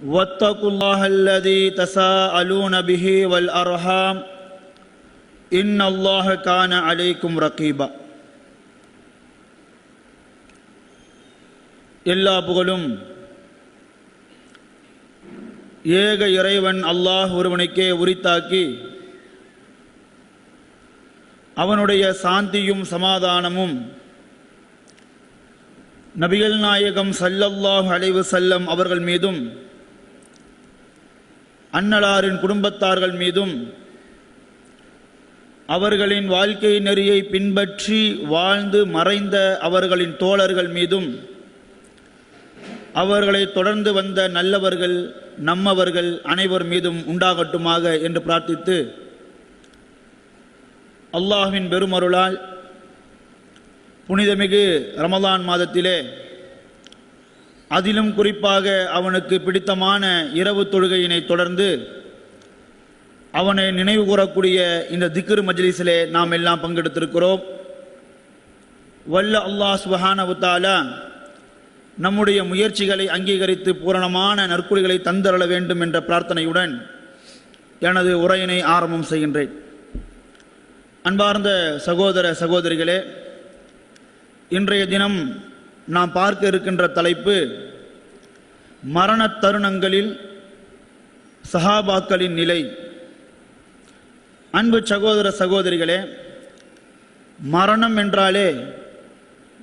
واتقوا الله الذي تساءلون به والارحام ان الله كان عليكم رقيبا எல்லா புகழும் ஏக இறைவன் அல்லாஹ் ஒருவனுக்கே உரித்தாக்கி அவனுடைய சாந்தியும் சமாதானமும் நபிகள் நாயகம் சல்லல்லாஹு அலைவு செல்லம் அவர்கள் மீதும் அன்னலாரின் குடும்பத்தார்கள் மீதும் அவர்களின் வாழ்க்கை நெறியை பின்பற்றி வாழ்ந்து மறைந்த அவர்களின் தோழர்கள் மீதும் அவர்களை தொடர்ந்து வந்த நல்லவர்கள் நம்மவர்கள் அனைவர் மீதும் உண்டாகட்டுமாக என்று பிரார்த்தித்து அல்லாஹின் பெருமருளால் புனிதமிகு ரமலான் மாதத்திலே அதிலும் குறிப்பாக அவனுக்கு பிடித்தமான இரவு தொழுகையினை தொடர்ந்து அவனை நினைவு கூறக்கூடிய இந்த திக்ரு மஜ்லிஸிலே நாம் எல்லாம் பங்கெடுத்திருக்கிறோம். வல்ல அல்லாஹ் சுபஹானஹு நம்முடைய முயற்சிகளை அங்கீகரித்து பூரணமான நற்குறிகளை தந்தரள வேண்டும் என்ற பிரார்த்தனையுடன் எனது உரையினை ஆரம்பம் செய்கின்றேன். அன்பார்ந்த சகோதர சகோதரிகளே இன்றைய தினம் நாம் பார்க்க இருக்கின்ற தலைப்பு மரணத் தருணங்களில் சஹாபாக்களின் நிலை. அன்பு சகோதர சகோதரிகளே மரணம் என்றாலே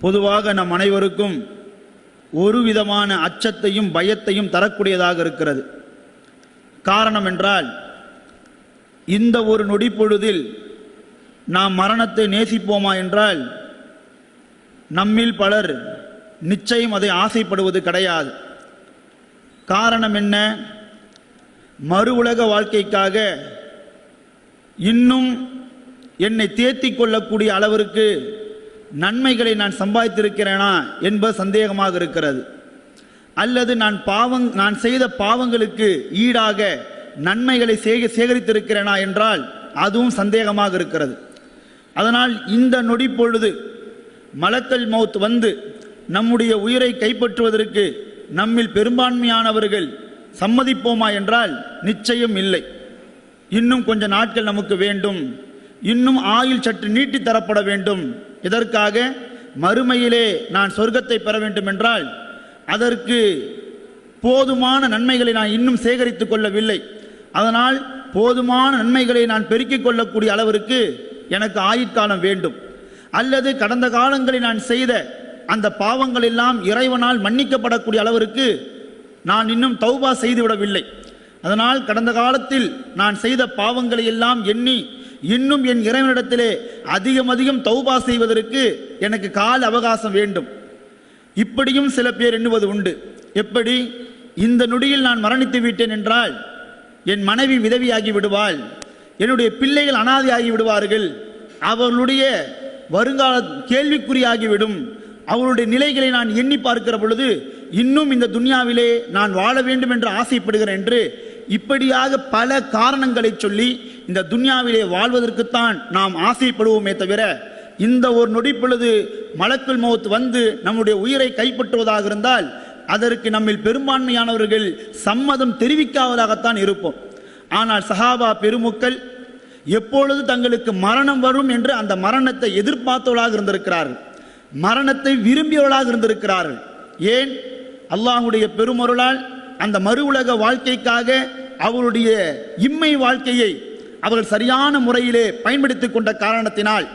பொதுவாக நம் அனைவருக்கும் ஒரு விதமான அச்சத்தையும் பயத்தையும் தரக்கூடியதாக இருக்கிறது. காரணம் என்றால் இந்த ஒரு நொடி பொழுதில் நாம் மரணத்தை நேசிப்போமா என்றால் நம்மில் பலர் நிச்சயம் அதை ஆசைப்படுவது கிடையாது. காரணம் என்ன? மறு உலக வாழ்க்கைக்காக இன்னும் என்னை தேத்திக் கொள்ளக்கூடிய அளவிற்கு நன்மைகளை நான் சம்பாதித்திருக்கிறேனா என்பது சந்தேகமாக இருக்கிறது. அல்லது நான் பாவங் நான் செய்த பாவங்களுக்கு ஈடாக நன்மைகளை சேக சேகரித்திருக்கிறேனா என்றால் அதுவும் சந்தேகமாக இருக்கிறது. அதனால் இந்த நொடி பொழுது மலக்கல் மவுத் வந்து நம்முடைய உயிரை கைப்பற்றுவதற்கு நம்மில் பெரும்பான்மையானவர்கள் சம்மதிப்போமா என்றால் நிச்சயம் இல்லை. இன்னும் கொஞ்ச நாட்கள் நமக்கு வேண்டும். இன்னும் ஆயுள் சற்று நீட்டி தரப்பட வேண்டும். இதற்காக மறுமையிலே நான் சொர்க்கத்தை பெற வேண்டும் என்றால் அதற்கு போதுமான நன்மைகளை நான் இன்னும் சேகரித்துக் கொள்ளவில்லை. அதனால் போதுமான நன்மைகளை நான் பெருக்கிக் கொள்ளக்கூடிய அளவிற்கு எனக்கு ஆயுட்காலம் வேண்டும். அல்லது கடந்த காலங்களில் நான் செய்த அந்த பாவங்கள் எல்லாம் இறைவனால் மன்னிக்கப்படக்கூடிய அளவிற்கு நான் இன்னும் தௌபா செய்துவிடவில்லை. அதனால் கடந்த காலத்தில் நான் செய்த பாவங்களை எல்லாம் எண்ணி இன்னும் என் இறைவனிடத்திலே அதிகம் அதிகம் தௌபா செய்வதற்கு எனக்கு கால அவகாசம் வேண்டும். இப்படியும் சில பேர் எண்ணுவது உண்டு. எப்படி? இந்த நொடியில் நான் மரணித்து விட்டேன் என்றால் என் மனைவி விதவியாகி விடுவாள். என்னுடைய பிள்ளைகள் அனாதையாகி விடுவார்கள். அவர்களுடைய வருங்கால கேள்விக்குறியாகிவிடும். அவருடைய நிலைகளை நான் எண்ணி பார்க்கிற பொழுது இன்னும் இந்த துன்யாவிலே நான் வாழ வேண்டும் என்று ஆசைப்படுகிறேன் என்று இப்படியாக பல காரணங்களை சொல்லி இந்த துன்யாவிலே வாழ்வதற்குத்தான் நாம் ஆசைப்படுவோமே தவிர இந்த ஒரு நொடி பொழுது மலக்குள் மௌத் வந்து நம்முடைய உயிரை கைப்பற்றுவதாக இருந்தால் அதற்கு நம்மில் பெரும்பான்மையானவர்கள் சம்மதம் தெரிவிக்காவதாகத்தான் இருப்போம். ஆனால் சஹாபா பெருமக்கள் எப்பொழுது தங்களுக்கு மரணம் வரும் என்று அந்த மரணத்தை எதிர்பார்த்தவர்களாக இருந்திருக்கிறார்கள். மரணத்தை விரும்பியவர்களாக இருந்திருக்கிறார்கள். ஏன்? அல்லாஹுடைய பெருமருளால் அந்த மறு உலக வாழ்க்கைக்காக அவருடைய இம்மை வாழ்க்கையை அவர்கள் சரியான முறையிலே பயன்படுத்திக் கொண்ட காரணத்தினால்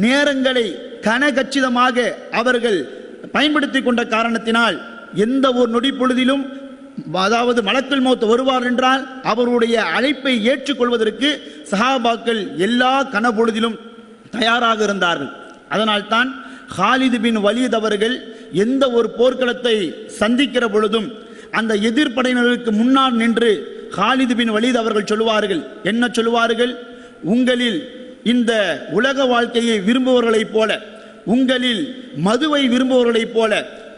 நேரங்களை கனகச்சிதமாக அவர்கள் பயன்படுத்திக் கொண்ட காரணத்தினால் எந்த ஒரு நொடி பொழுதிலும் அதாவது மலக்குள் மௌத் வருவார் என்றால் அவருடைய அழைப்பை ஏற்றுக்கொள்வதற்கு சஹாபாக்கள் எல்லா கனபொழுதிலும் தயாராக இருந்தார்கள். அதனால்தான் ஹாலிது பின் வலீத் அவர்கள் எந்த ஒரு போர்க்களத்தை சந்திக்கிற பொழுதும் அந்த எதிர்ப்படையினருக்கு முன்னால் நின்று ஹாலிது பின் வலீத் அவர்கள் சொல்லுவார்கள். என்ன சொல்லுவார்கள்? உங்களில் இந்த உலக வாழ்க்கையை விரும்புபவர்களைப் போல உங்களில் மதுவை விரும்புபவர்களைப் போல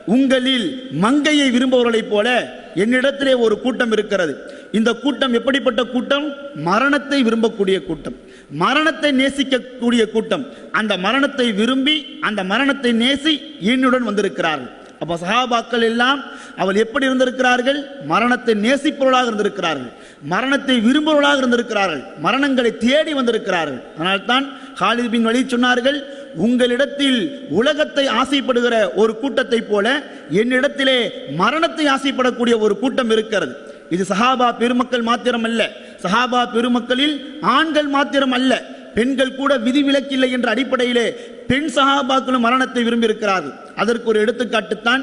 உங்களில் மங்கையை விரும்புபவர்களைப் போல என்னிடத்திலே ஒரு கூட்டம் இருக்கிறது. இந்த கூட்டம் எப்படிப்பட்ட கூட்டம்? மரணத்தை விரும்பக்கூடிய கூட்டம். மரணத்தை நேசிக்கக்கூடிய கூட்டம். அந்த மரணத்தை விரும்பி அந்த மரணத்தை நேசி என்னுடன் வந்திருக்கிறார்கள். அப்போ சஹாபாக்கள் எல்லாம் அவள் எப்படி இருந்திருக்கிறார்கள்? மரணத்தை நேசிப்பவர்களாக இருந்திருக்கிறார்கள். மரணத்தை விரும்புவர்களாக இருந்திருக்கிறார்கள். மரணங்களை தேடி வந்திருக்கிறார்கள். அதனால்தான் ஹாலித் பின் வழி சொன்னார்கள் உங்களிடத்தில் உலகத்தை ஆசைப்படுகிற ஒரு கூட்டத்தை போல என்னிடத்திலே மரணத்தை ஆசைப்படக்கூடிய ஒரு கூட்டம் இருக்கிறது. இது சஹாபா பெருமக்கள் மாத்திரம் அல்ல சஹாபா பெருமக்களில் ஆண்கள் மாத்திரம் அல்ல பெண்கள் கூட விதிவிலக்கில்லை என்ற அடிப்படையிலே பெண் சஹாபாக்களும் மரணத்தை விரும்பியிருக்கிறார்கள். அதற்கு ஒரு எடுத்துக்காட்டுத்தான்.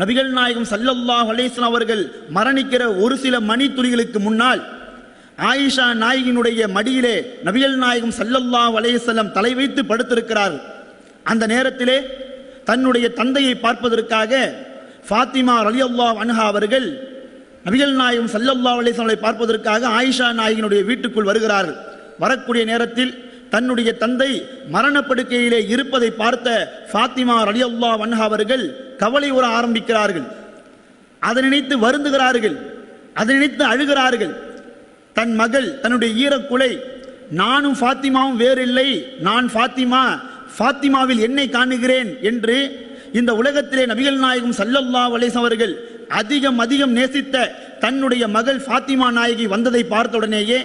நபிகள் நாயகம் சல்லல்லாஹ் அலைஹிஸ்ஸலாம் அவர்கள் மரணிக்கிற ஒரு சில மணித்துளிகளுக்கு முன்னால் ஆயிஷா நாயகினுடைய மடியிலே நபிகள் நாயகம் சல்லல்லா அலைஹிஸ்ஸலாம் தலை வைத்து படுத்திருக்கிறார் அந்த நேரத்திலே தன்னுடைய தந்தையை பார்ப்பதற்காக ஃபாத்திமா ரலியல்லாஹு அன்ஹா அவர்கள் நபிகள் நாயகம் சல்லல்லா அலைஹிஸ்ஸலாமை பார்ப்பதற்காக ஆயிஷா நாயகினுடைய வீட்டுக்குள் வருகிறார்கள். வரக்கூடிய நேரத்தில் தன்னுடைய தந்தை மரணப்படுக்கையிலே இருப்பதை பார்த்த ஃபாத்திமா ரணியல்ல வன்ஹா அவர்கள் கவலை உற ஆரம்பிக்கிறார்கள். அதை நினைத்து வருந்துகிறார்கள். அதை நினைத்து அழுகிறார்கள். தன் மகள் தன்னுடைய ஈரக்குலை நானும் ஃபாத்திமாவும் வேறில்லை நான் ஃபாத்திமா ஃபாத்திமாவில் என்னை காணுகிறேன் என்று இந்த உலகத்திலே நபிகள் நாயகம் சல்லல்லா அலைஹி அவர்கள் அதிகம் அதிகம் நேசித்த தன்னுடைய மகள் ஃபாத்திமா நாயகி வந்ததை பார்த்த உடனேயே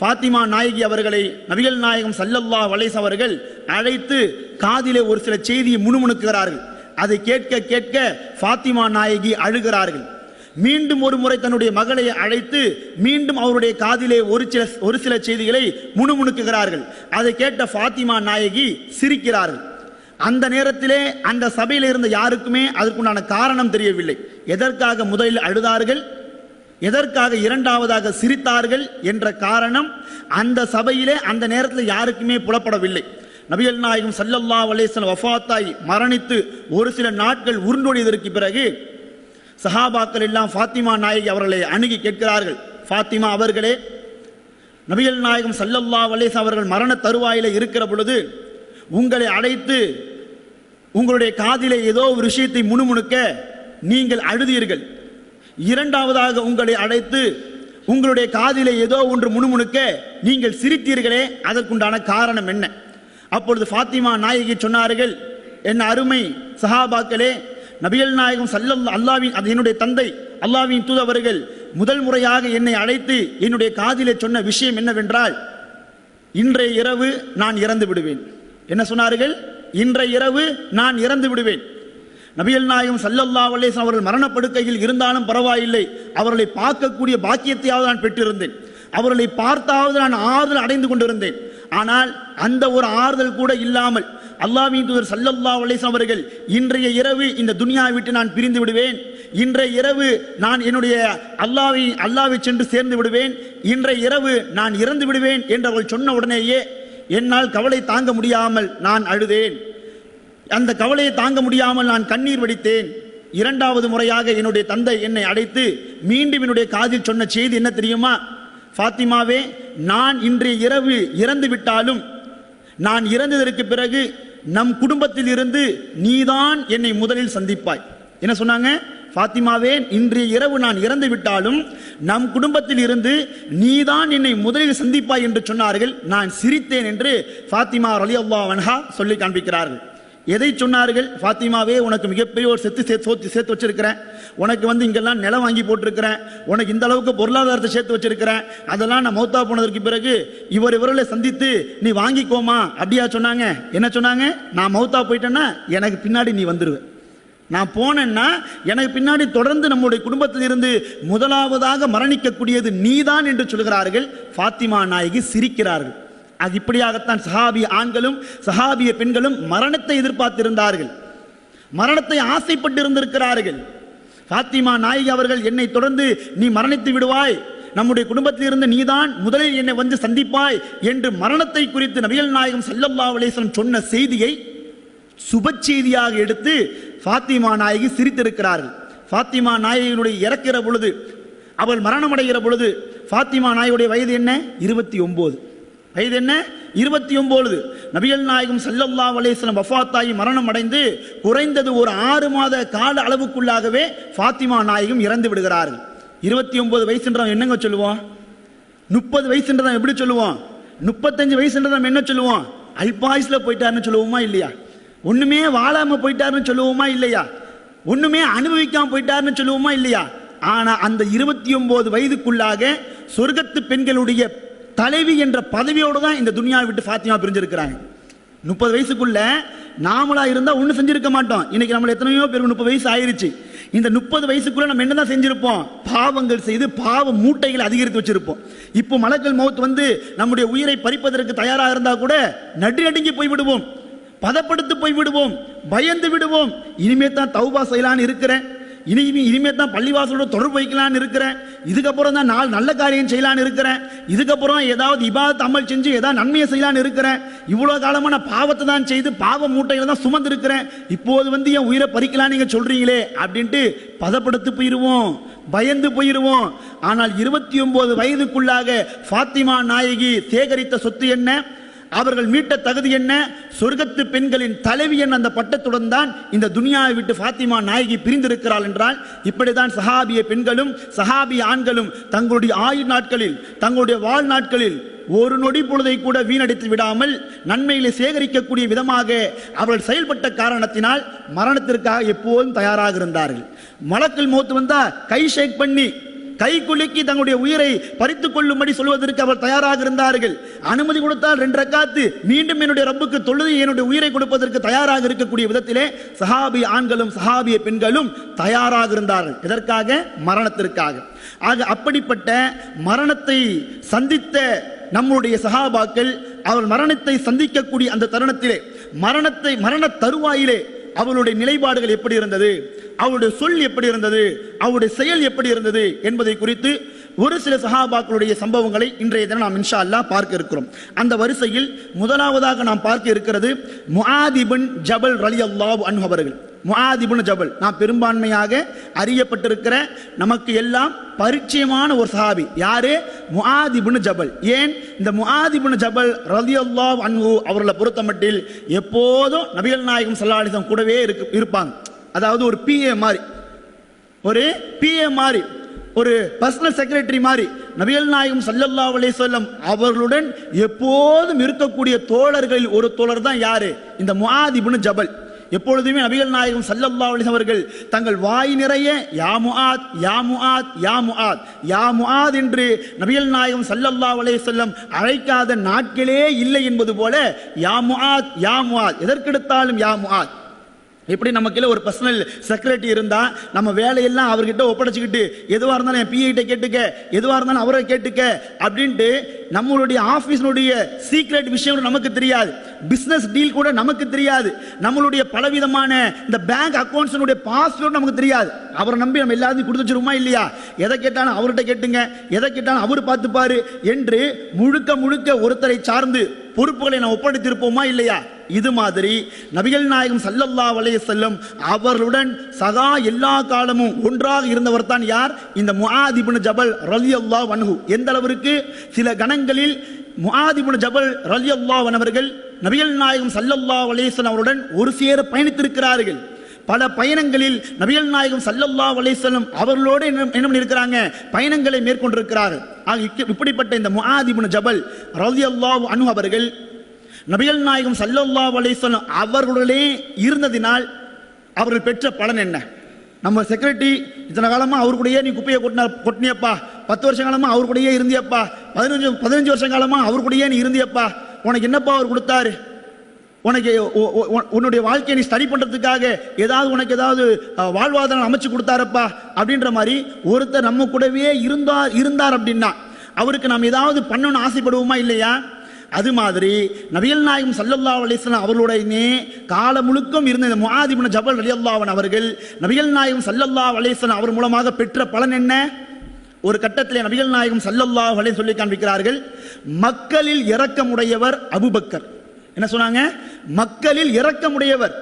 ஃபாத்திமா நாயகி அவர்களை நபிகள் நாயகம் சல்லல்லா வலைஸ் அவர்கள் அழைத்து காதிலே ஒரு சில செய்தியை முணுமுணுக்குகிறார்கள். அதை கேட்க கேட்க ஃபாத்திமா நாயகி அழுகிறார்கள். மீண்டும் ஒரு முறை தன்னுடைய மகளை அழைத்து மீண்டும் அவருடைய காதிலே ஒரு சில ஒரு சில செய்திகளை முணுமுணுக்குகிறார்கள். அதை கேட்ட ஃபாத்திமா நாயகி சிரிக்கிறார்கள். அந்த நேரத்திலே அந்த சபையில் இருந்த யாருக்குமே அதற்குண்டான காரணம் தெரியவில்லை. எதற்காக முதலில் அழுதார்கள்? எதற்காக இரண்டாவதாக சிரித்தார்கள் என்ற காரணம் அந்த சபையிலே அந்த நேரத்தில் யாருக்குமே புலப்படவில்லை. நபிகள் நாயகம் சல்லல்லா அலைஹி வஃபாத்தாய் மரணித்து ஒரு சில நாட்கள் உருண்டோடியதற்கு பிறகு சஹாபாக்கள் எல்லாம் ஃபாத்திமா நாயகி அவர்களை அணுகி கேட்கிறார்கள். ஃபாத்திமா அவர்களே நபிகள் நாயகம் சல்லல்லா அலைஹி அவர்கள் மரண தருவாயில இருக்கிற பொழுது உங்களை அழைத்து உங்களுடைய காதிலே ஏதோ ஒரு விஷயத்தை முணுமுணுக்க நீங்கள் அழுதீர்கள். இரண்டாவதாக உங்களை அழைத்து உங்களுடைய காதிலே ஏதோ ஒன்று முணுமுணுக்க நீங்கள் சிரித்தீர்களே அதற்குண்டான காரணம் என்ன? அப்பொழுது ஃபாத்திமா நாயகி சொன்னார்கள் என் அருமை சஹாபாக்களே நபிகள் நாயகம் சல்லம் அல்லாவின் அது என்னுடைய தந்தை அல்லாவின் தூதவர்கள் முதல் முறையாக என்னை அழைத்து என்னுடைய காதிலே சொன்ன விஷயம் என்னவென்றால் இன்றைய இரவு நான் இறந்து விடுவேன். என்ன சொன்னார்கள்? இன்றைய இரவு நான் இறந்து விடுவேன். நபியல் நாயகம் சல்லல்லா அலைஹி அவர்கள் மரணப்படுக்கையில் இருந்தாலும் பரவாயில்லை. அவர்களை பார்க்கக்கூடிய பாக்கியத்தையாவது நான் பெற்றிருந்தேன். அவர்களை பார்த்தாவது நான் ஆறுதல் அடைந்து கொண்டிருந்தேன். ஆனால் அந்த ஒரு ஆறுதல் கூட இல்லாமல் அல்லாஹ்வின் தூதர் சல்லல்லா அலைஹி அவர்கள் இன்றைய இரவு இந்த துனியாவை விட்டு நான் பிரிந்து விடுவேன். இன்றைய இரவு நான் என்னுடைய அல்லாவை அல்லாவை சென்று சேர்ந்து விடுவேன். இன்றைய இரவு நான் இறந்து விடுவேன் என்று அவர்கள் சொன்ன உடனேயே என்னால் கவலை தாங்க முடியாமல் நான் அழுதேன். அந்த கவலையை தாங்க முடியாமல் நான் கண்ணீர் வடித்தேன். இரண்டாவது முறையாக என்னுடைய தந்தை என்னை அடைத்து மீண்டும் என்னுடைய காதில் சொன்ன செய்தி என்ன தெரியுமா? ஃபாத்திமாவே நான் இன்றைய இரவு இறந்து விட்டாலும் நான் இறந்ததற்கு பிறகு நம் குடும்பத்தில் இருந்து நீதான் என்னை முதலில் சந்திப்பாய். என்ன சொன்னாங்க? ஃபாத்திமாவே இன்றைய இரவு நான் இறந்து விட்டாலும் நம் குடும்பத்தில் இருந்து நீதான் என்னை முதலில் சந்திப்பாய் என்று சொன்னார்கள். நான் சிரித்தேன் என்று ஃபாத்திமா ரலி அன்ஹா சொல்லி காண்பிக்கிறார்கள். எதை சொன்னார்கள்? ஃபாத்திமாவே உனக்கு மிகப்பெரிய ஒரு செத்து சேர்த்து சோத்து சேர்த்து வச்சிருக்கிறேன். உனக்கு வந்து இங்கெல்லாம் நிலம் வாங்கி போட்டிருக்கிறேன். உனக்கு இந்த அளவுக்கு பொருளாதாரத்தை சேர்த்து வச்சிருக்கிறேன். அதெல்லாம் நான் மௌத்தா போனதற்கு பிறகு இவர் இவர்களை சந்தித்து நீ வாங்கிக்கோமா? அப்படியா சொன்னாங்க. என்ன சொன்னாங்க? நான் மௌத்தா போயிட்டேன்னா எனக்கு பின்னாடி நீ வந்துடுவேன் நான் போனேன்னா எனக்கு பின்னாடி தொடர்ந்து நம்முடைய குடும்பத்தில் இருந்து முதலாவதாக மரணிக்கக்கூடியது நீதான் என்று சொல்கிறார்கள். ஃபாத்திமா நாயகி சிரிக்கிறார்கள். அது இப்படியாகத்தான் சஹாபிய ஆண்களும் சஹாபிய பெண்களும் மரணத்தை எதிர்பார்த்திருந்தார்கள். மரணத்தை ஆசைப்பட்டு இருந்திருக்கிறார்கள் ஃபாத்திமா நாயகி அவர்கள் என்னை தொடர்ந்து நீ மரணித்து விடுவாய். நம்முடைய குடும்பத்திலிருந்து நீதான் முதலில் என்னை வந்து சந்திப்பாய் என்று மரணத்தை குறித்து நபிகள் நாயகம் சல்லல்லாஹு அலைஹி சொன்ன செய்தியை சுப செய்தியாக எடுத்து ஃபாத்திமா நாயகி சிரித்திருக்கிறார்கள். ஃபாத்திமா நாயகியினுடைய இறக்கிற பொழுது அவள் மரணமடைகிற பொழுது ஃபாத்திமா நாயுடைய வயது என்ன? இருபத்தி ஒம்பது. வயது என்ன? இருபத்தி ஒன்பது நபிகள் நாயகம் சல்லல்லா அலேஸ்லம் வஃத்தாயி மரணம் அடைந்து குறைந்தது ஒரு ஆறு மாத கால அளவுக்குள்ளாகவே ஃபாத்திமா நாயகம் இறந்து விடுகிறார்கள். இருபத்தி ஒன்பது வயசுன்றவன் என்னங்க சொல்லுவோம் முப்பது வயசுன்றதான் எப்படி சொல்லுவோம் முப்பத்தஞ்சு வயசுன்றதான் என்ன சொல்லுவோம் அல்பாயுஸில் போயிட்டாருன்னு சொல்லுவோமா இல்லையா? ஒண்ணுமே வாழாம போயிட்டாருன்னு சொல்லுவோமா இல்லையா? ஒண்ணுமே அனுபவிக்காம போயிட்டாருன்னு சொல்லுவோமா இல்லையா? ஆனா அந்த இருபத்தி ஒன்பது வயதுக்குள்ளாக சொர்க்கத்து பெண்களுடைய தலைவி என்ற பதவியோடு தான் இந்த துனியாவை விட்டு ஃபாத்திமா பிரிஞ்சிருக்கிறாங்க. முப்பது வயசுக்குள்ள நாமளா இருந்தா ஒண்ணு செஞ்சிருக்க மாட்டோம். இன்னைக்கு நம்மள எத்தனையோ பேர் முப்பது வயசு ஆயிருச்சு. இந்த முப்பது வயசுக்குள்ள நம்ம என்னதான் செஞ்சிருப்போம்? பாவங்கள் செய்து பாவ மூட்டைகளை அதிகரித்து வச்சிருப்போம். இப்போ மலக்கல் மௌத் வந்து நம்முடைய உயிரை பறிப்பதற்கு தயாராக இருந்தா கூட நடு நடுங்கி போய் விடுவோம் பதப்படுத்து போய் விடுவோம் பயந்து விடுவோம். இனிமே தான் தௌபா செய்யலான்னு இருக்கிறேன். இனி இனிமே தான் பள்ளிவாசலோட தொடர்பு வைக்கலான்னு இருக்கிறேன். இதுக்கப்புறம் தான் நாள் நல்ல காரியம் செய்யலான்னு இருக்கிறேன். இதுக்கப்புறம் ஏதாவது இபாதத் அமல் செஞ்சு ஏதாவது நன்மையை செய்யலான்னு இருக்கிறேன். இவ்வளோ காலமாக நான் பாவத்தை தான் செய்து பாவ மூட்டையில் தான் சுமந்து இருக்கிறேன். இப்போது வந்து என் உயிரை பறிக்கலாம் நீங்கள் சொல்கிறீங்களே அப்படின்ட்டு பதப்படுத்து போயிடுவோம் பயந்து போயிடுவோம் ஆனால் இருபத்தி ஒன்பது வயதுக்குள்ளாக ஃபாத்திமா நாயகி சேகரித்த சொத்து என்ன? அவர்கள் மீட்ட தகுதி என்ன? சொர்க்கத்து பெண்களின் தலைவி என் அந்த பட்டத்துடன் தான் இந்த துனியாவை விட்டு ஃபாத்திமா நாயகி பிரிந்திருக்கிறாள் என்றால் இப்படிதான் சஹாபிய பெண்களும் சஹாபிய ஆண்களும் தங்களுடைய ஆயுள் நாட்களில் தங்களுடைய வாழ்நாட்களில் ஒரு நொடி பொழுதை கூட வீணடித்து விடாமல் நன்மைகளை சேகரிக்கக்கூடிய விதமாக அவர்கள் செயல்பட்ட காரணத்தினால் மரணத்திற்காக எப்போதும் தயாராக இருந்தார்கள். மலக்கில் மூத்து வந்தால் கை ஷேக் பண்ணி கை குலுக்கி தங்களுடைய உயிரை பறித்துக் கொள்ளும்படி சொல்வதற்கு அவர் தயாராக இருந்தார்கள். அனுமதி கொடுத்தால் ரெண்டு ரக்காத்து மீண்டும் என்னுடைய ரப்புக்கு தொழுது என்னுடைய உயிரை கொடுப்பதற்கு தயாராக இருக்கக்கூடிய விதத்திலே சஹாபி ஆண்களும் சஹாபிய பெண்களும் தயாராக இருந்தார்கள். இதற்காக மரணத்திற்காக. ஆக அப்படிப்பட்ட மரணத்தை சந்தித்த நம்முடைய சஹாபாக்கள் அவர் மரணத்தை சந்திக்கக்கூடிய அந்த தருணத்திலே மரணத்தை மரண தருவாயிலே அவளுடைய நிலைப்பாடுகள் எப்படி இருந்தது? அவருடைய சொல் எப்படி இருந்தது? அவருடைய செயல் எப்படி இருந்தது? என்பதை குறித்து ஒரு சில சஹாபாக்களுடைய சம்பவங்களை இன்றைய தினம் நாம் இன்ஷா அல்லா பார்க்க இருக்கிறோம். அந்த வரிசையில் முதலாவதாக நாம் பார்க்க இருக்கிறது முஆதிபின் ஜபல் ரலி அல்லாஹ் அன்ஹு அவர்கள். முஆதிபின் ஜபல் நான் பெரும்பான்மையாக அறியப்பட்டிருக்கிற நமக்கு எல்லாம் பரிச்சயமான ஒரு சஹாபி. யாரு? முஆதிபின் ஜபல். ஏன்? இந்த முஆதிபின் ஜபல் ரலி அல்லாஹ் அன்ஹு அவர்களை பொறுத்தமட்டில் எப்போதும் நபிகள் நாயகம் சல்லாஹிசம் கூடவே இருக்கு இருப்பாங்க. அதாவது ஒரு பிஏ மாதிரி ஒரு பிஏ மாதிரி ஒரு பர்சனல் செக்ரட்டரி மாதிரி நபியல் நாயகம் சல்லல்லா அலைஹி வஸல்லம் அவர்களுடன் எப்போதும் இருக்கக்கூடிய தோழர்களில் ஒரு தோழர் தான் யாரு? இந்த முஆதிபுன் ஜபல். எப்பொழுதுமே நபிகள் நாயகம் சல்லல்லா அலைஹி அவர்கள் தங்கள் வாய் நிறைய யா முஆத் யா முஆத் யா முஆத். யா முஆத் என்று நபிகள் நாயகம் சல்லல்லா அலைஹி செல்லம் அழைக்காத நாட்களே இல்லை என்பது போல யா முஆத் யா முஆத். எதற்கெடுத்தாலும் யா முஆத். எப்படி நமக்குள்ள ஒரு பர்சனல் செக்ரட்டரி இருந்தா நம்ம வேலையெல்லாம் அவர்கிட்ட ஒப்படைச்சுக்கிட்டு எதுவாக இருந்தாலும் என் பிஐட்ட கேட்டுக்க எதுவாக இருந்தாலும் அவரை கேட்டுக்க அப்படின்ட்டு நம்மளுடைய ஆஃபீஸினுடைய சீக்ரெட் விஷயம் நமக்கு தெரியாது. பிஸ்னஸ் டீல் கூட நமக்கு தெரியாது. நம்மளுடைய பலவிதமான இந்த பேங்க் அக்கௌண்ட்ஸினுடைய பாஸ்வேர்டு நமக்கு தெரியாது. அவரை நம்பி நம்ம எல்லாத்தையும் கொடுத்து வச்சிருமா இல்லையா? எதை கேட்டாலும் அவர்கிட்ட கேட்டுங்க எதை கேட்டாலும் அவர் பார்த்துப்பாரு என்று முழுக்க முழுக்க ஒருத்தரை சார்ந்து பொறுப்புகளை நான் ஒப்படைத்திருப்போமா இல்லையா? இது மாதிரி நபிகள் நாயகம் சல்லல்லா வலைய செல்லும் அவர்களுடன் சதா எல்லா காலமும் ஒன்றாக இருந்தவர் தான் யார்? இந்த முஆதிபுன் ஜபல் ரலி அல்லா வன்ஹு எந்த அளவிற்கு? சில கணங்களில் முஆதிபுன் ஜபல் ரலி அல்லா வனவர்கள் நபிகள் நாயகம் சல்லல்லா அலைஹி அவருடன் ஒரு சேர பயணித்திருக்கிறார்கள். பல பயணங்களில் நபிகள் நாயகம் சல்லல்லா அலைஹி அவர்களோடு என்ன என்ன பண்ணியிருக்கிறாங்க? பயணங்களை மேற்கொண்டிருக்கிறார்கள். ஆக இப்படிப்பட்ட இந்த முஆதிபுன் ஜபல் ரௌதியல்லாஹ் அனு அவர்கள் நபிகள் நாயகம் சல்லல்லா அலைஹி அவர்களே இருந்ததினால் அவர்கள் பெற்ற பலன் என்ன? நம்ம செக்ரட்டரி இத்தனை காலமாக அவர் கூடயே நீ குப்பையை கொட்டின கொட்டினியப்பா. பத்து வருஷ காலமாக அவர் கூடயே இருந்தியப்பா. பதினஞ்சு பதினஞ்சு வருஷம் காலமாக அவர் கூடயே நீ இருந்தியப்பா. உனக்கு என்னப்பா அவர் கொடுத்தாரு? உனக்கு உன்னுடைய வாழ்க்கையை நீ ஸ்டடி பண்ணுறதுக்காக ஏதாவது உனக்கு ஏதாவது வாழ்வாதாரம் அமைச்சு கொடுத்தாரப்பா அப்படின்ற மாதிரி ஒருத்தர் நம்ம கூடவே இருந்தார் இருந்தார் அப்படின்னா அவருக்கு நாம் ஏதாவது பண்ணணும்னு ஆசைப்படுவோமா இல்லையா? அது மாதிரி நபிகள் நாயகம் சல்லல்லா அலிஸ்லாம் அவர்களுடனே காலம் முழுக்கம் இருந்த இந்த முஹாதிபின் ஜபல் ரலியல்லாஹு அவர்கள் நபிகள் நாயகம் சல்லல்லா அலிஸ்லாம் அவர் மூலமாக பெற்ற பலன் என்ன? ஒரு கட்டத்திலே நபிகள் நாயகம் சல்லல்லா அலைஹி சொல்லி காண்பிக்கிறார்கள் மக்களில் இரக்கமுடையவர் அபூபக்கர். என்ன சொன்னாங்க? மக்களில் இரக்கமுடையவர்.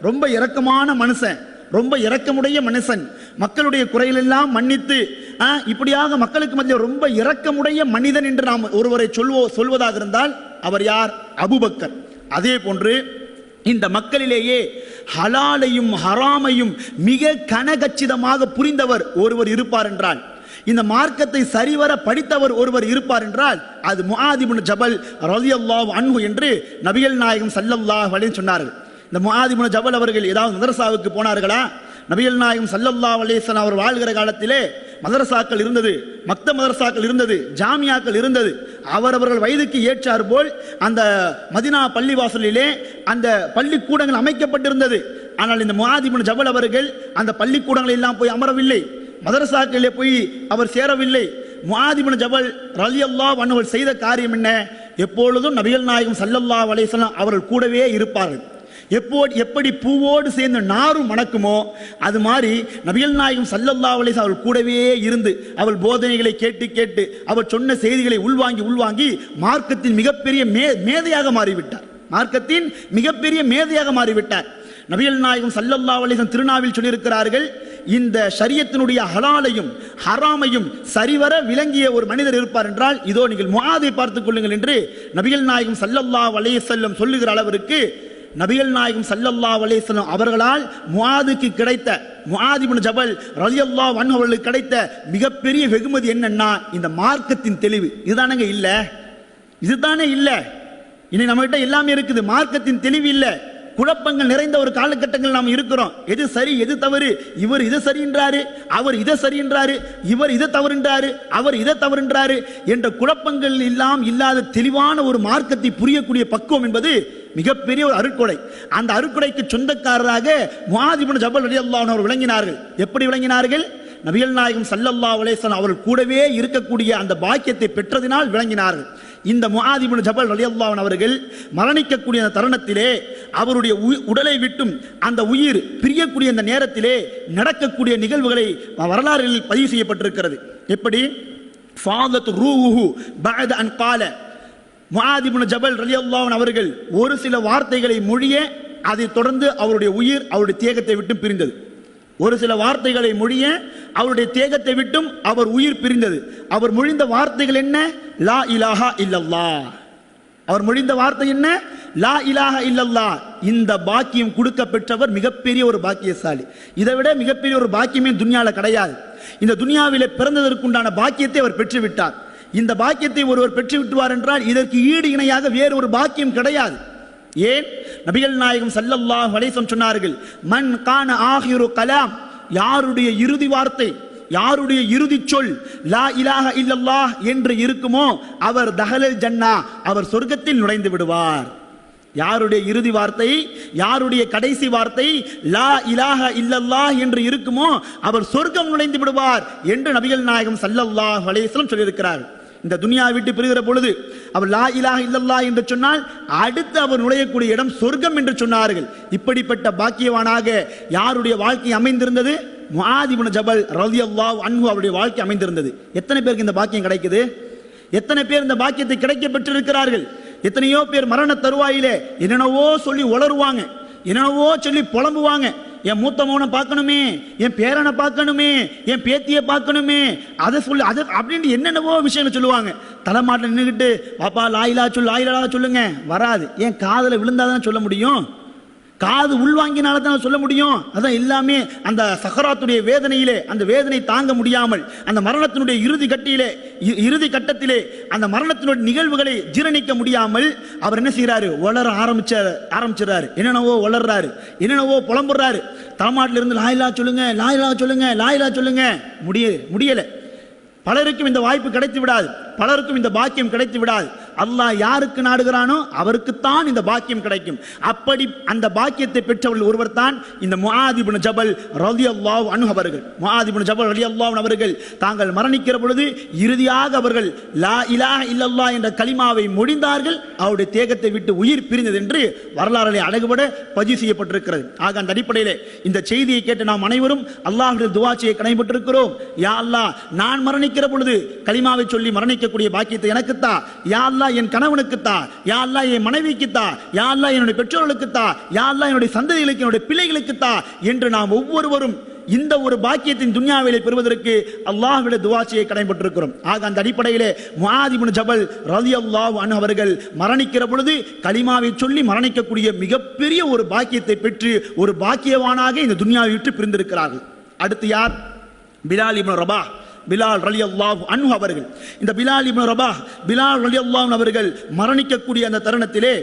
ரொம்ப இரக்கமான மனுஷன். ரொம்ப இரக்கமுடைய மனுஷன். மக்களுடைய குறையிலெல்லாம் மன்னித்து ஆ, இப்படியாக மக்களுக்கு மத்தியில் ரொம்ப இரக்கமுடைய மனிதன் என்று நாம் ஒருவரை சொல்வோ சொல்வதாக இருந்தால் அவர் யார்? அபுபக்கர். அதே போன்று இந்த மக்களிலேயே ஹலாலையும் ஹராமையும் மிக கனகச்சிதமாக புரிந்தவர் ஒருவர் இருப்பார் என்றால் இந்த மார்க்கத்தை சரிவர படித்தவர் ஒருவர் இருப்பார் என்றால் அது முஹாதிபுன் ஜபல் ரலியல்லாஹு அன்ஹு என்று நபிகள் நாயகம் சல்லல்லாஹ் வலின்னு சொன்னார்கள். இந்த முகாதிபுன ஜபல் அவர்கள் ஏதாவது மதரசாவுக்கு போனார்களா? நபியல் நாயகம் சல்லல்லா அலேசன் அவர் வாழ்கிற காலத்திலே மதரசாக்கள் இருந்தது மக்த மதரசாக்கள் இருந்தது ஜாமியாக்கள் இருந்தது. அவரவர்கள் வயதுக்கு ஏற்றார் போல் அந்த மதினா பள்ளிவாசலிலே அந்த பள்ளிக்கூடங்கள் அமைக்கப்பட்டிருந்தது. ஆனால் இந்த முஆதிபின் ஜபல் அவர்கள் அந்த பள்ளிக்கூடங்கள் எல்லாம் போய் அமரவில்லை. மதரசாக்களிலே போய் அவர் சேரவில்லை. முஆதிபின் ஜபல் ரலி அல்லா அவர்கள் செய்த காரியம் என்ன? எப்பொழுதும் நபிகள் நாயகம் சல்லல்லா அலைஹி அவர்கள் கூடவே இருப்பார்கள். எப்போ எப்படி பூவோடு சேர்ந்து நாரும் மணக்குமோ அது மாதிரி நபிகள் நாயகம் சல்லல்லா அலிஸ் அவள் கூடவே இருந்து அவள் போதனைகளை கேட்டு கேட்டு அவர் சொன்ன செய்திகளை உள்வாங்கி உள்வாங்கி மார்க்கத்தின் மிகப்பெரிய மே மேதையாக மாறிவிட்டார். மார்க்கத்தின் மிகப்பெரிய மேதையாக மாறிவிட்டார். நபிகள் நாயகம் சல்லல்லா அலிசன் திருநாவில் சொல்லியிருக்கிறார்கள் இந்த சரியத்தினுடைய ஹலாலையும் ஹராமையும் சரிவர விளங்கிய ஒரு மனிதர் இருப்பார் என்றால் இதோ நீங்கள் முகாதை பார்த்துக் கொள்ளுங்கள் என்று நபிகள் நாயகம் சல்லல்லா அலையம் சொல்லுகிற அளவிற்கு நபிகள் நாயகம் சல்லல்லா அலேஸ்லம் அவர்களால் முவாதுக்கு கிடைத்த முஆதிபின் ஜபல் ரலியல்லா வன் அவர்களுக்கு கிடைத்த மிகப்பெரிய வெகுமதி என்னன்னா இந்த மார்க்கத்தின் தெளிவு. இதுதானங்க இல்லை? இதுதானே இல்லை. இனி நம்மகிட்ட எல்லாமே இருக்குது. மார்க்கத்தின் தெளிவு இல்லை. குழப்பங்கள் நிறைந்த ஒரு காலகட்டங்கள் நாம் இருக்கிறோம். எது சரி எது தவறு? இவர் இதை சரின்றாரு அவர் இதை சரின்றாரு இவர் இதை தவறுன்றாரு அவர் இதை தவறுன்றாரு என்ற குழப்பங்கள் எல்லாம் இல்லாத தெளிவான ஒரு மார்க்கத்தை புரியக்கூடிய பக்குவம் என்பது மிகப்பெரிய ஒரு அருட்கொடை. அந்த அருட்கொடைக்கு சொந்தக்காரராக முஹாதிபுன் ஜபல் அலி அன்ஹு அவர் விளங்கினார்கள். எப்படி விளங்கினார்கள்? நபிகள் நாயகம் சல்லல்லா அலைஹி அவர்கள் கூடவே இருக்கக்கூடிய அந்த பாக்கியத்தை பெற்றதினால் விளங்கினார்கள். இந்த முஆதிபுன் ஜபல் அலி அல்லாவன் அவர்கள் மரணிக்கக்கூடிய அந்த தருணத்திலே அவருடைய உடலை விட்டும் அந்த உயிர் பிரியக்கூடிய அந்த நேரத்திலே நடக்கக்கூடிய நிகழ்வுகளை வரலாறுகளில் பதிவு செய்யப்பட்டிருக்கிறது. எப்படி? ஃபாதத் ரூஹு பஅத அன் கால. முஆதிபுன் ஜபல் ரலி அல்லாவன் அவர்கள் ஒரு சில வார்த்தைகளை மொழிய அதைத் தொடர்ந்து அவருடைய உயிர் அவருடைய தேகத்தை விட்டு பிரிந்தது. ஒரு சில வார்த்தைகளை மொழிய அவருடைய தேகத்தை விட்டும் அவர் உயிர் பிரிந்தது. அவர் மொழிந்த வார்த்தைகள் என்ன? லா இலாஹா இல்லல்லா அவர் மொழிந்த வார்த்தை என்ன? லா இலாஹ இல்லல்லா இந்த பாக்கியம் கொடுக்க பெற்றவர் மிகப்பெரிய ஒரு பாக்கியசாலி. இதை விட மிகப்பெரிய ஒரு பாக்கியமே துன்யாவில் கிடையாது. இந்த துன்யாவில் பிறந்ததற்குண்டான பாக்கியத்தை அவர் பெற்றுவிட்டார். இந்த பாக்கியத்தை ஒருவர் பெற்று விட்டுவார் என்றால் இதற்கு ஈடு இணையாக வேறு ஒரு பாக்கியம் கிடையாது. ஏன்? நபிகள் நாயகம் சல்லல்லாஹ் வலைசம் சொன்னார்கள் மண் கான ஆகியோரு கலாம். யாருடைய இறுதி வார்த்தை யாருடைய இறுதி சொல் லா இலாஹ இல்லல்லாஹ் என்று இருக்குமோ அவர் தஹலல் ஜன்னா அவர் சொர்க்கத்தில் நுழைந்து விடுவார். யாருடைய இறுதி வார்த்தை யாருடைய கடைசி வார்த்தை லா இலாஹ இல்லல்லா என்று இருக்குமோ அவர் சொர்க்கம் நுழைந்து விடுவார் என்று நபிகள் நாயகம் சல்லல்லாஹ் அலைஹி சொல்லியிருக்கிறார் இந்த துனியா விட்டு பிரிகிற பொழுது அவர் லா இலாக இல்லல்லா என்று சொன்னால் அடுத்து அவர் நுழையக்கூடிய இடம் சொர்க்கம் என்று சொன்னார்கள். இப்படிப்பட்ட பாக்கியவானாக யாருடைய வாழ்க்கை அமைந்திருந்தது? மாதிபுன ஜபல் ரலியல்லாஹு அன்பு அவருடைய வாழ்க்கை அமைந்திருந்தது. எத்தனை பேருக்கு இந்த பாக்கியம் கிடைக்குது? எத்தனை பேர் இந்த பாக்கியத்தை கிடைக்க பெற்றிருக்கிறார்கள் எத்தனையோ பேர் மரண தருவாயிலே என்னென்னவோ சொல்லி உளருவாங்க. என்னென்னவோ சொல்லி புலம்புவாங்க. என் மூத்த மகனை பார்க்கணுமே என் பேரனை பார்க்கணுமே என் பேத்தியை பார்க்கணுமே. அதை சொல்லு அதை அப்படின்னு என்னென்னவோ விஷயங்கள் சொல்லுவாங்க. தலைமாட்டில் நின்றுக்கிட்டு பாப்பா லாயிலா சொல்லு லாயிலா சொல்லுங்க. வராது. என் காதில் விழுந்தாதான் சொல்ல முடியும்? காது உள்வாங்கினால தான் சொல்ல முடியும்? அதான் எல்லாமே அந்த சஹராத்துடைய வேதனையிலே அந்த வேதனை தாங்க முடியாமல் அந்த மரணத்தினுடைய இறுதி கட்டியிலே இ- இறுதி கட்டத்திலே அந்த மரணத்தினுடைய நிகழ்வுகளை ஜீரணிக்க முடியாமல் அவர் என்ன செய்கிறாரு? வளர ஆரம்பிச்ச ஆரம்பிச்சிடறாரு. என்னென்னவோ வளர்றாரு. என்னென்னவோ புலம்புறாரு. தலைமாட்டில இருந்து லாயிலா சொல்லுங்க லாயிலா சொல்லுங்க லாயிலா சொல்லுங்க. முடிய முடியலை. பலருக்கும் இந்த வாய்ப்பு கிடைத்து விடாது பலருக்கும் இந்த பாக்கியம் கிடைத்து விடாது அல்லாஹ் யாருக்கு நாடுகிறானோ அவருக்குத்தான் இந்த பாக்கியம் கிடைக்கும். அப்படி அந்த பாக்கியத்தை பெற்றவர்கள் ஒருவர் தான் இந்த முஆதிபின் ஜபல் ரலியல்லாஹு அனு அவர்கள். முஆதிபின் ஜபல் ரலி அல்லாஹ் அவர்கள் தாங்கள் மரணிக்கிற பொழுது இறுதியாக அவர்கள் லா இலா இல்லல்லா என்ற கலிமாவை முடிந்தார்கள் அவருடைய தேகத்தை விட்டு உயிர் பிரிந்தது என்று வரலாறுகளை அழகுபட பதிவு செய்யப்பட்டிருக்கிறது. ஆக அந்த அடிப்படையிலே இந்த செய்தியை கேட்டு நாம் அனைவரும் அல்லாஹுடைய துவாச்சியை கடைபெற்றிருக்கிறோம் யா அல்லாஹ் நான் மரணிக்கிற பொழுது கலிமாவை சொல்லி மரணிக்கக்கூடிய பாக்கியத்தை எனக்குத்தா? யா அல்லாஹ் என் கணவனுக்குத்தா யா அல்லாஹ் என் மனைவிக்குத்தா யா அல்லாஹ் என்னுடைய பெற்றோர்களுக்குத்தா யா அல்லாஹ் என்னுடைய சந்ததிகளுக்கு என்னுடைய பிள்ளைகளுக்குத்தா என்று நாம் ஒவ்வொருவரும் இந்த ஒரு பாக்கியத்தின் துன்யாவிலே பெறுவதற்கு அல்லாஹ்விட துவாசியை செய்ய ஆக அந்த அடிப்படையிலே முஆதிபுன் ஜபல் ரதி அல்லாஹ் அன் அவர்கள் மரணிக்கிற பொழுது கலிமாவை சொல்லி மரணிக்கக்கூடிய மிகப்பெரிய ஒரு பாக்கியத்தை பெற்று ஒரு பாக்கியவானாக இந்த துன்யாவை விட்டு பிரிந்திருக்கிறார்கள். அடுத்து யார்? பிலால் இப்னு ரபா. பிலால் ரலியல்லாஹு அன்ஹு அவர்கள். இந்த பிலால் இப்னு ரபா பிலால் ரலியல்லாஹு அவர்கள் மரணிக்கக்கூடிய அந்த தருணத்திலே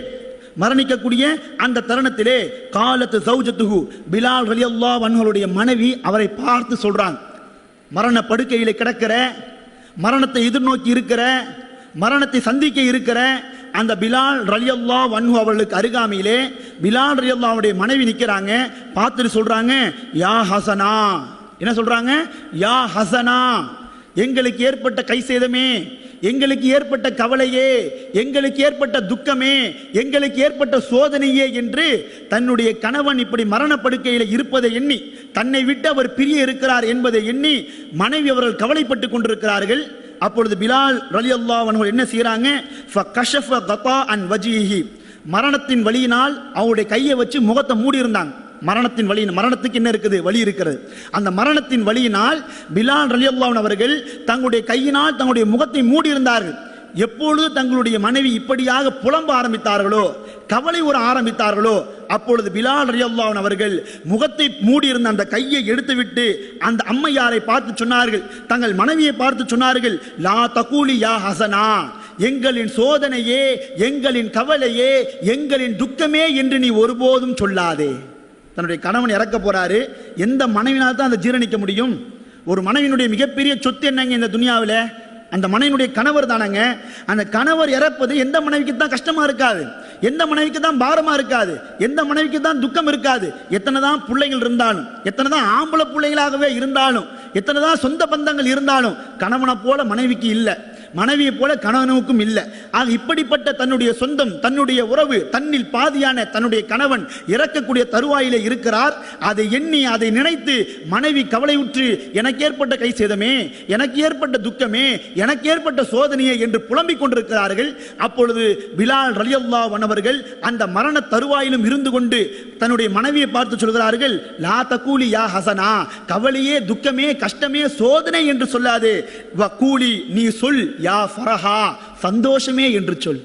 மரணிக்கக்கூடிய அந்த தருணத்திலே காலத்து சௌஜத்துகு பிலால் ரலியல்லாஹு அன்ஹுடைய மனைவி அவரை பார்த்து சொல்றாங்க மரண படுக்கையில் கிடக்கிற மரணத்தை எதிர்நோக்கி இருக்கிற மரணத்தை சந்திக்க இருக்கிற அந்த பிலால் ரலியல்லா வன்ஹு அவர்களுக்கு அருகாமையிலே பிலால் ரலியல்லாவுடைய மனைவி நிற்கிறாங்க பார்த்துட்டு சொல்றாங்க யா ஹசனா என்ன சொல்றாங்க? யா ஹசனா எங்களுக்கு ஏற்பட்ட கை சேதமே எங்களுக்கு ஏற்பட்ட கவலையே எங்களுக்கு ஏற்பட்ட துக்கமே எங்களுக்கு ஏற்பட்ட சோதனையே என்று தன்னுடைய கணவன் இப்படி மரணப்படுக்கையில் இருப்பதை எண்ணி தன்னை விட்டு அவர் பிரிய இருக்கிறார் என்பதை எண்ணி மனைவி அவர்கள் கவலைப்பட்டு கொண்டிருக்கிறார்கள். அப்பொழுது பிலால் ரலி அல்லாஹ் என்ன செய்கிறாங்க மரணத்தின் வழியினால் அவருடைய கையை வச்சு முகத்தை மூடி இருந்தாங்க மரணத்தின் வழி மரணத்துக்கு என்ன இருக்குது? வழி இருக்கிறது. அந்த மரணத்தின் வழியினால் பிலால் ரலி அவர்கள் தங்களுடைய கையினால் தங்களுடைய முகத்தை மூடி இருந்தார்கள் எப்பொழுது தங்களுடைய மனைவி இப்படியாக புலம்ப ஆரம்பித்தார்களோ கவலை உற ஆரம்பித்தார்களோ அப்பொழுது பிலால் ரலியல்லாஹு அவர்கள் முகத்தை மூடியிருந்த அந்த கையை எடுத்துவிட்டு அந்த அம்மையாரை பார்த்து சொன்னார்கள். தங்கள் மனைவியை பார்த்து சொன்னார்கள் லா தகூலி யா ஹசனா எங்களின் சோதனையே எங்களின் கவலையே எங்களின் துக்கமே என்று நீ ஒருபோதும் சொல்லாதே. தன்னுடைய கணவன் இறக்க போறாரு எந்த மனைவினால் தான் அதை ஜீரணிக்க முடியும்? ஒரு மனைவியினுடைய மிகப்பெரிய சொத்து என்னங்க இந்த துனியாவில் அந்த மனைவினுடைய கணவர் தானங்க. அந்த கணவர் இறப்பது எந்த மனைவிக்கு தான் கஷ்டமா இருக்காது. எந்த மனைவிக்கு தான் பாரமா இருக்காது. எந்த மனைவிக்கு தான் துக்கம் இருக்காது. எத்தனை தான் பிள்ளைகள் இருந்தாலும் எத்தனை தான் ஆம்பளை பிள்ளைகளாகவே இருந்தாலும் எத்தனை தான் சொந்த பந்தங்கள் இருந்தாலும் கணவனை போல மனைவிக்கு இல்லை. மனைவியை போல கணவனுக்கும் இல்லை. ஆக இப்படிப்பட்ட தன்னுடைய சொந்தம் தன்னுடைய உறவு தன்னில் பாதியான தன்னுடைய கணவன் இறக்கக்கூடிய தருவாயில இருக்கிறார். அதை எண்ணி அதை நினைத்து மனைவி கவலையுற்று எனக்கு ஏற்பட்ட கை சேதமே எனக்கு ஏற்பட்ட துக்கமே எனக்கு ஏற்பட்ட சோதனையே என்று புலம்பிக் கொண்டிருக்கிறார்கள். அப்பொழுது பிலால் ரலியல்லா அவர்கள் அந்த மரண தருவாயிலும் இருந்து கொண்டு தன்னுடைய மனைவியை பார்த்து சொல்கிறார்கள் லா தகூலி யா ஹசனா கவலையே துக்கமே கஷ்டமே சோதனை என்று சொல்லாதே. வக்கூலி நீ சொல் யா ஃபரஹா சந்தோஷமே என்று சொல்.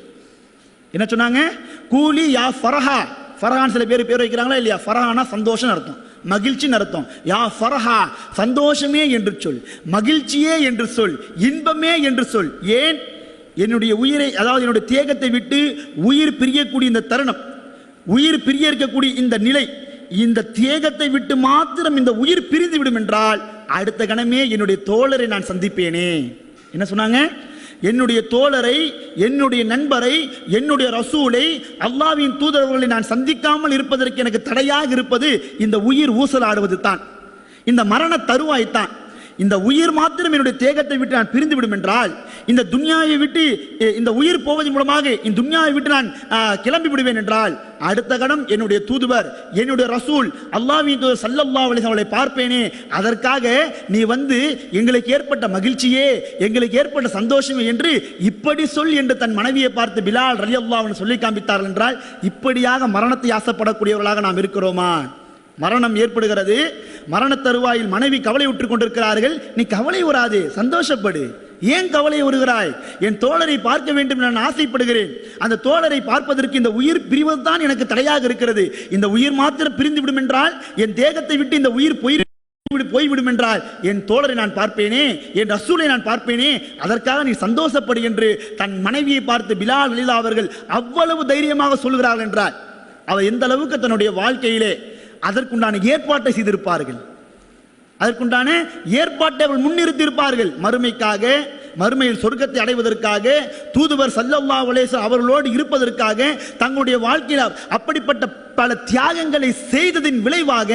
என்ன சொன்னாங்க? கூலி யா ஃபரஹா. ஃபரஹான் சில பேர் பேர் வைக்கிறாங்களா இல்லையா? ஃபரஹானா சந்தோஷம் அர்த்தம். மகிழ்ச்சின்னு அர்த்தம். யா ஃபரஹா சந்தோஷமே என்று சொல். மகிழ்ச்சியே என்று சொல். இன்பமே என்று சொல். ஏன்? என்னுடைய உயிரை அதாவது என்னுடைய தேகத்தை விட்டு உயிர் பிரியக்கூடிய இந்த தருணம் உயிர் பிரிய இருக்கக்கூடிய இந்த நிலை இந்த தேகத்தை விட்டு மாத்திரம் இந்த உயிர் பிரிந்து விடும் என்றால் அடுத்த கணமே என்னுடைய தோழரை நான் சந்திப்பேனே. என்ன சொன்னாங்க? என்னுடைய தோழரை என்னுடைய நண்பரை என்னுடைய ரசூலை அல்லாவின் தூதரவர்களை நான் சந்திக்காமல் இருப்பதற்கு எனக்கு தடையாக இருப்பது இந்த உயிர் ஊசலாடுவது தான் இந்த மரண தருவாய் தான் இந்த உயிர் மாத்திரம் என்னுடைய தேகத்தை விட்டு நான் பிரிந்து விடும் என்றால் இந்த துன்யாவை விட்டு இந்த உயிர் போவதன் மூலமாக இந்த துன்யாவை விட்டு நான் கிளம்பி விடுவேன் என்றால் அடுத்த கணம் என்னுடைய தூதுவர் என்னுடைய ரசூல் அல்லாவின் தூதர் சல்லல்லா அலிஸ் அவளை பார்ப்பேனே. அதற்காக நீ வந்து எங்களுக்கு ஏற்பட்ட மகிழ்ச்சியே எங்களுக்கு ஏற்பட்ட சந்தோஷமே என்று இப்படி சொல் என்று தன் மனைவியை பார்த்து பிலால் ரலியல்லாஹு சொல்லி காண்பித்தார்கள் என்றால் இப்படியாக மரணத்தை ஆசைப்படக்கூடியவர்களாக நாம் இருக்கிறோமா? மரணம் ஏற்படுகிறது. மரண தருவாயில் மனைவி கவலை விட்டு கொண்டிருக்கிறார்கள். நீ கவலை உறாது சந்தோஷப்படு. ஏன் கவலை வருகிறாய் என் தோழரை பார்க்க வேண்டும் என நான் ஆசைப்படுகிறேன். அந்த தோழரை பார்ப்பதற்கு இந்த உயிர் பிரிவதுதான் எனக்கு தடையாக இருக்கிறது. இந்த உயிர் மாத்திரம் பிரிந்து விடும் என்றால் என் தேகத்தை விட்டு இந்த உயிர் போய் போய்விடும் என்றால் என் தோழரை நான் பார்ப்பேனே என் ரசூலை நான் பார்ப்பேனே. அதற்காக நீ சந்தோஷப்படு என்று தன் மனைவியை பார்த்து பிலால் லீலா அவர்கள் அவ்வளவு தைரியமாக சொல்கிறார்கள் என்றார். அவர் எந்த அளவுக்கு தன்னுடைய வாழ்க்கையிலே அதற்குண்டான ஏற்பாட்டை செய்திருப்பார்கள். அதற்குண்டான ஏற்பாட்டை அவர்கள் முன்னிறுத்தியிருப்பார்கள். மறுமைக்காக மறுமையில் சொர்க்கத்தை அடைவதற்காக தூதுவர் சல்லல்லா உலேச அவர்களோடு இருப்பதற்காக தங்களுடைய வாழ்க்கையில் அப்படிப்பட்ட பல தியாகங்களை செய்ததின் விளைவாக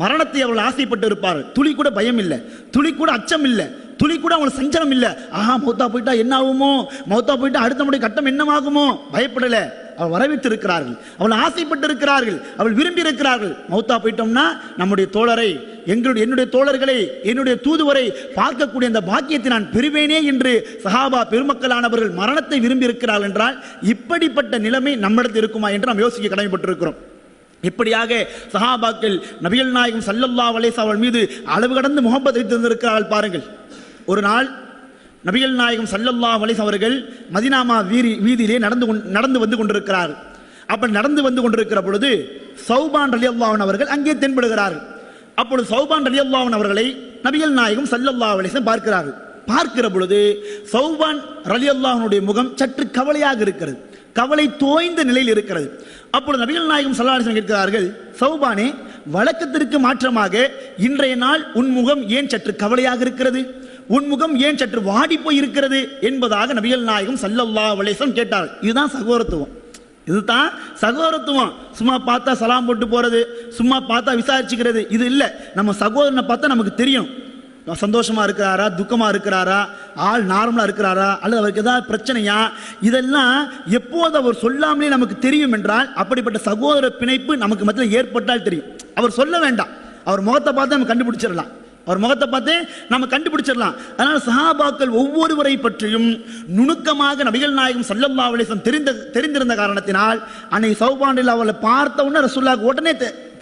மரணத்தை அவர்கள் ஆசைப்பட்டு இருப்பார்கள் துளி கூட பயம் இல்லை. துளி கூட அச்சம் இல்லை. துளி கூட அவங்களுக்கு சஞ்சலம் இல்லை. ஆஹா மௌத்தா போயிட்டா என்ன ஆகுமோ? மௌத்தா போயிட்டா அடுத்தமுடைய கட்டம் என்னமாகுமோ பயப்படலை. அவள் வரவேற்று இருக்கிறார்கள் அவள் ஆசைப்பட்டு இருக்கிறார்கள் அவள் விரும்பி இருக்கிறார்கள் மௌத்தா போயிட்டோம்னா நம்முடைய தோழரை எங்களுடைய என்னுடைய தோழர்களை என்னுடைய தூதுவரை பார்க்கக்கூடிய அந்த பாக்கியத்தை நான் பெறுவேனே என்று சஹாபா பெருமக்களானவர்கள் மரணத்தை விரும்பி இருக்கிறார்கள் என்றால் இப்படிப்பட்ட நிலைமை நம்மிடத்தில் இருக்குமா என்று நாம் யோசிக்க கடமைப்பட்டிருக்கிறோம். இப்படியாக சஹாபாக்கள் நபிகள் நாயகம் சல்லல்லா வலேசா அவள் மீது அளவு கடந்து முகப்பத் வைத்திருந்திருக்கிறார்கள் பாருங்கள். ஒரு நாள் நபிகள் நாயகம் சல்லல்லா வலிஸ் அவர்கள் மதினாமா வீதி வீதியிலே நடந்து கொண்- நடந்து வந்து கொண்டிருக்கிறார். அப்படி நடந்து வந்து கொண்டிருக்கிற பொழுது சௌபான் ரலியல்லாஹு அவர்கள் அங்கே தென்படுகிறார்கள். அப்பொழுது சௌபான் ரலியல்லாஹு அவர்களை நபிகள் நாயகம் சல்லல்லா அலைஹி பார்க்கிறார் பார்க்கிறார்கள். பார்க்கிற பொழுது சௌபான் ரலியல்லாஹுடைய முகம் சற்று கவலையாக இருக்கிறது. கவலை தோய்ந்த நிலையில் இருக்கிறது. அப்பொழுது நபிகள் நாயகம் சல்லாஹம் கேட்கிறார்கள் சௌபானே வழக்கத்திற்கு மாற்றமாக இன்றைய நாள் உன் முகம் ஏன் சற்று கவலையாக இருக்கிறது? உன் முகம் ஏன் சற்று வாடி போய் இருக்கிறது என்பதாக நபிகள் நாயகம் சல்லல்லா வலேசம் கேட்டார் இதுதான் சகோதரத்துவம். இதுதான் சகோதரத்துவம். சும்மா பார்த்தா சலாம் போட்டு போறது சும்மா பார்த்தா விசாரிச்சுக்கிறது. இது இல்லை. நம்ம சகோதரனை பார்த்தா நமக்கு தெரியும். சந்தோஷமா இருக்கிறாரா துக்கமா இருக்கிறாரா ஆள் நார்மலா இருக்கிறாரா அல்லது அவருக்கு ஏதாவது பிரச்சனையா? இதெல்லாம் எப்போது அவர் சொல்லாமலே நமக்கு தெரியும் என்றால் அப்படிப்பட்ட சகோதர பிணைப்பு நமக்கு மத்தியில் ஏற்பட்டால் தெரியும். அவர் சொல்ல வேண்டாம். அவர் முகத்தை பார்த்து நம்ம கண்டுபிடிச்சிடலாம். அவர் முகத்தை பார்த்து நம்ம கண்டுபிடிச்சிடலாம். அதனால சஹாபாக்கள் ஒவ்வொருவரை பற்றியும் நுணுக்கமாக நபிகள் நாயகம் சல்லல்லா அலிஸ்லம் தெரிந்த தெரிந்திருந்த காரணத்தினால் அன்னைக்கு சௌபாண்டில் அவளை பார்த்த உடனே ரசூல்லாக்கு உடனே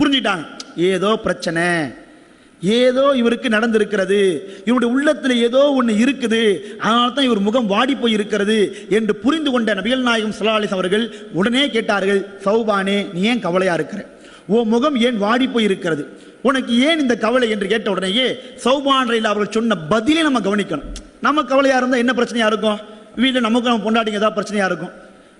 புரிஞ்சிட்டாங்க ஏதோ பிரச்சனை ஏதோ இவருக்கு நடந்திருக்கிறது இவருடைய உள்ளத்தில் ஏதோ ஒன்று இருக்குது அதனால தான் இவர் முகம் வாடி போய் இருக்கிறது என்று புரிந்து கொண்ட நபிகள் நாயகம் சல்லாலிஸ் அவர்கள் உடனே கேட்டார்கள் சௌபானே நீ ஏன் கவலையா இருக்கிற? ஓ முகம் ஏன் வாடி போயிருக்கிறது? உனக்கு ஏன் இந்த கவலை என்று கேட்ட உடனேயே சௌபான்றையில் அவர்கள் சொன்ன பதிலை நம்ம கவனிக்கணும். நம்ம கவலையாக இருந்தால் என்ன பிரச்சனையாக இருக்கும்? வீட்டில் நமக்கு நம்ம பொண்டாட்டிங்க ஏதாவது பிரச்சனையாக இருக்கும்?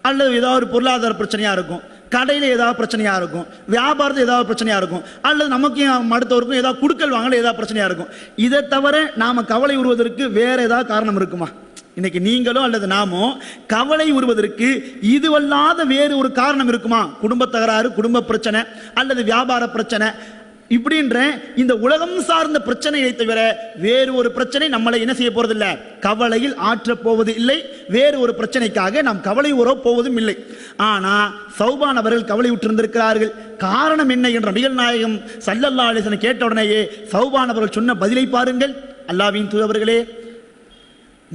அல்லது ஏதாவது ஒரு பொருளாதார பிரச்சனையாக இருக்கும்? கடையில் ஏதாவது பிரச்சனையாக இருக்கும்? வியாபாரத்தில் ஏதாவது பிரச்சனையாக இருக்கும்? அல்லது நமக்கு அடுத்தவருக்கும் ஏதாவது குடுக்கல் வாங்கல ஏதாவது பிரச்சனையாக இருக்கும்? இதை தவிர நாம் கவலை உருவதற்கு வேறு ஏதாவது காரணம் இருக்குமா? இன்னைக்கு நீங்களோ அல்லது நாமோ கவலை உருவதற்கு இதுவல்லாத வேறு ஒரு காரணம் இருக்குமா? குடும்ப தகராறு குடும்ப பிரச்சனை அல்லது வியாபார பிரச்சனை. இப்படின்ற இந்த உலகம் சார்ந்த பிரச்சனையை தவிர வேறு ஒரு பிரச்சனை நம்மளை என்ன செய்ய போறதில்ல? கவலையில் ஆற்றப் போவது இல்லை. வேறு ஒரு பிரச்சனைக்காக நாம் கவலை உறவு போவதும் இல்லை. ஆனா சௌபான் அவர்கள் கவலை உற்றிருந்திருக்கிறார்கள் காரணம் என்ன என்ற நபிகள் நாயகம் சல்லல்லா அலிசனை கேட்ட உடனேயே சௌபான் அவர்கள் சொன்ன பதிலை பாருங்கள். அல்லாவின் தூதவர்களே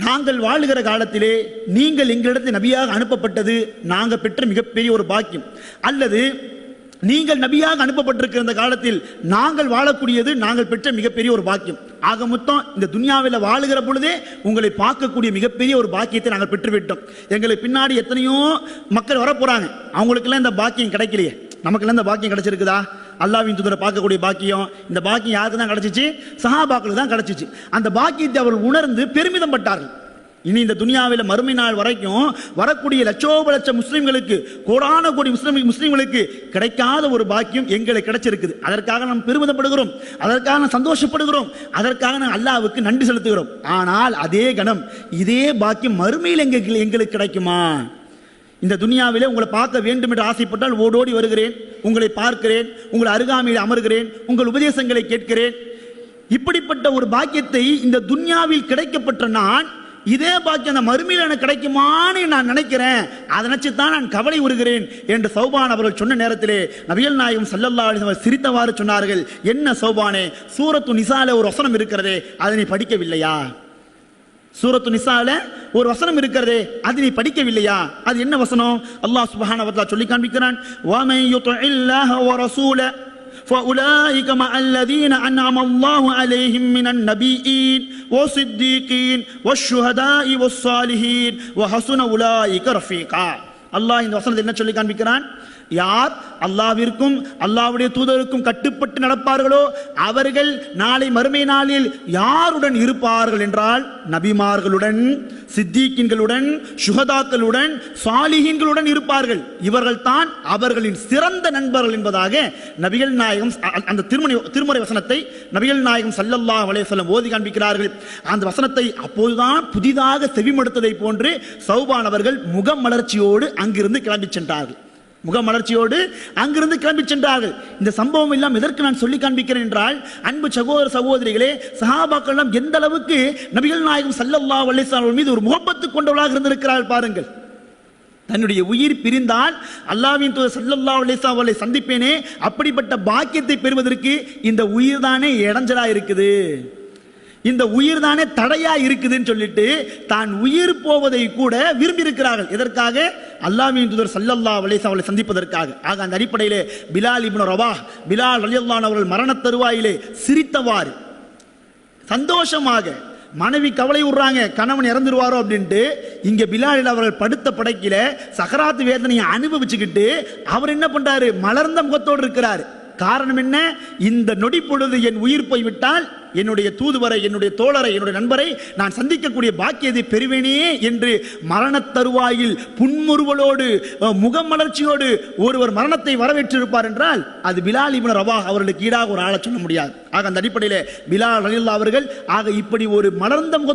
நாங்கள் வாழுகிற காலத்திலே நீங்கள் எங்களிடத்தில் நபியாக அனுப்பப்பட்டது நாங்கள் பெற்ற மிகப்பெரிய ஒரு பாக்கியம். அல்லது நீங்கள் நபியாக அனுப்பப்பட்டிருக்கிற இந்த காலத்தில் நாங்கள் வாழக்கூடியது நாங்கள் பெற்ற மிகப்பெரிய ஒரு பாக்கியம். ஆக மொத்தம் இந்த துனியாவில் வாழுகிற பொழுதே உங்களை பார்க்கக்கூடிய மிகப்பெரிய ஒரு பாக்கியத்தை நாங்கள் பெற்றுவிட்டோம். எங்களுக்கு பின்னாடி எத்தனையோ மக்கள் வரப்போகிறாங்க அவங்களுக்கெல்லாம் இந்த பாக்கியம் கிடைக்கலையே. நமக்குலாம் இந்த பாக்கியம் கிடைச்சிருக்குதா? அல்லாவின் தூதரை பார்க்கக்கூடிய பாக்கியம். இந்த பாக்கியம் யாருக்கு தான் கிடைச்சிச்சு? சஹாபாக்களுக்கு தான் கிடைச்சிச்சு. அந்த பாக்கியத்தை அவர்கள் உணர்ந்து பெருமிதம் பட்டார்கள். இனி இந்த துனியாவில் மறுமை நாள் வரைக்கும் வரக்கூடிய லட்சோப லட்ச முஸ்லீம்களுக்கு கோடான கோடி முஸ்லீம் முஸ்லீம்களுக்கு கிடைக்காத ஒரு பாக்கியம் எங்களுக்கு கிடைச்சிருக்குது. அதற்காக நாம் பெருமிதப்படுகிறோம். அதற்காக நாம் சந்தோஷப்படுகிறோம். அதற்காக நாம் அல்லாவுக்கு நன்றி செலுத்துகிறோம். ஆனால் அதே கணம் இதே பாக்கியம் மறுமையில் எங்களுக்கு எங்களுக்கு கிடைக்குமா? இந்த துனியாவிலே உங்களை பார்க்க வேண்டும் என்று ஆசைப்பட்டால் ஓடோடி வருகிறேன் உங்களை பார்க்கிறேன் உங்கள் அருகாமையில் அமர்கிறேன் உங்கள் உபதேசங்களை கேட்கிறேன். இப்படிப்பட்ட ஒரு பாக்கியத்தை இந்த துன்யாவில் கிடைக்கப்பட்ட நான் இதே பாக்கியம் அந்த மறுமையில் எனக்கு கிடைக்குமான்னு நான் நினைக்கிறேன். அதை நினைச்சு தான் நான் கவலை உறுகிறேன் என்று சௌபான் அவர்கள் சொன்ன நேரத்திலே நவியல் நாயகம் சல்லல்லா அவர் சிரித்தவாறு சொன்னார்கள் என்ன சௌபானே சூரத்து நிசால ஒரு வசனம் இருக்கிறதே அதை நீ படிக்கவில்லையா? சூரத்து நிசால ஒரு வசனம் இருக்கிறதே அது நீ படிக்கவில்லையா அது என்ன வசனம் அல்லாஹ் சுப்ஹானஹு வ தஆலா சொல்லி காண்பிக்கிறான் வமை யுத்இல்லாஹ வ ரசூல فأولئك مع الذين أنعم الله عليهم من النبيين والصديقين والشهداء والصالحين وحسن أولئك رفيقا அல்லாஹ் இந்த வசனத்தை என்ன சொல்லி காண்பிக்கிறான் யார் அல்லாவிற்கும் அல்லாவுடைய தூதருக்கும் கட்டுப்பட்டு நடப்பார்களோ அவர்கள் நாளை மறுமை நாளில் யாருடன் இருப்பார்கள் என்றால் நபிமார்களுடன் சித்திகின்களுடன் சுகதாக்களுடன் சாலிகின்களுடன் இருப்பார்கள். இவர்கள் தான் அவர்களின் சிறந்த நண்பர்கள் என்பதாக நபிகள் நாயகம் அந்த திருமணி திருமுறை வசனத்தை நபிகள் நாயகம் சல்லல்லா வலையசல்லம் ஓதி காண்பிக்கிறார்கள். அந்த வசனத்தை அப்போதுதான் புதிதாக செவிமடுத்ததை போன்று சௌபான் அவர்கள் முகமலர்ச்சியோடு அங்கிருந்து கிளம்பி சென்றார்கள். முகமலர்ச்சியோடு அங்கிருந்து கிளம்பி சென்றார்கள். இந்த சம்பவம் எல்லாம் எதற்கு நான் சொல்லி காண்பிக்கிறேன் என்றால் அன்பு சகோதர சகோதரிகளே சஹாபாக்கள் எல்லாம் எந்த அளவுக்கு நபிகள் நாயகம் சல்லல்லா அலைஹி மீது ஒரு முகப்பத்து கொண்டவர்களாக இருந்திருக்கிறார்கள் பாருங்கள். தன்னுடைய உயிர் பிரிந்தால் அல்லாவின் தூதர் சல்லல்லா அலிசா அவளை சந்திப்பேனே அப்படிப்பட்ட பாக்கியத்தை பெறுவதற்கு இந்த உயிர் தானே இடைஞ்சலாக இருக்குது. இந்த உயிர் தானே தடையா இருக்குதுன்னு சொல்லிட்டு தான் உயிர் போவதை கூட விரும்பி இருக்கிறார்கள் எதற்காக? அல்லாமின் தூதர் சல்லல்லா அலைஹி அவர்களை சந்திப்பதற்காக. ஆக அந்த அடிப்படையிலே பிலால் இப்னு ரவா பிலால் அலியல்லான் அவர்கள் மரண தருவாயிலே சிரித்தவாறு சந்தோஷமாக மனைவி கவலை விடுறாங்க கணவன் இறந்துருவாரோ அப்படின்ட்டு இங்க பிலாலில் அவர்கள் படுத்த படைக்கில சகராத்து வேதனையை அனுபவிச்சுக்கிட்டு அவர் என்ன பண்றாரு? மலர்ந்த முகத்தோடு இருக்கிறார். காரணம் என்ன? இந்த நொடி பொழுது என் உயிர் போய்விட்டால் என்னுடைய தூதுவரை என்னுடைய தோழரை என்னுடைய நண்பரை நான் சந்திக்கக்கூடிய பாக்கியத்தை பெறுவேனே என்று மரணத் தருவாயில் புன்முறுவலோடு முகமலர்ச்சியோடு ஒருவர் மரணத்தை வரவேற்றிருப்பார் என்றால் அது பிலால் இப்னு ரவா அவர்களுக்கு ஈடாக ஒரு ஆளை சொல்ல முடியாது. ஆக அந்த அடிப்படையில் பிலால் ரலில்லா அவர்கள் ஆக இப்படி ஒரு மலர்ந்த முக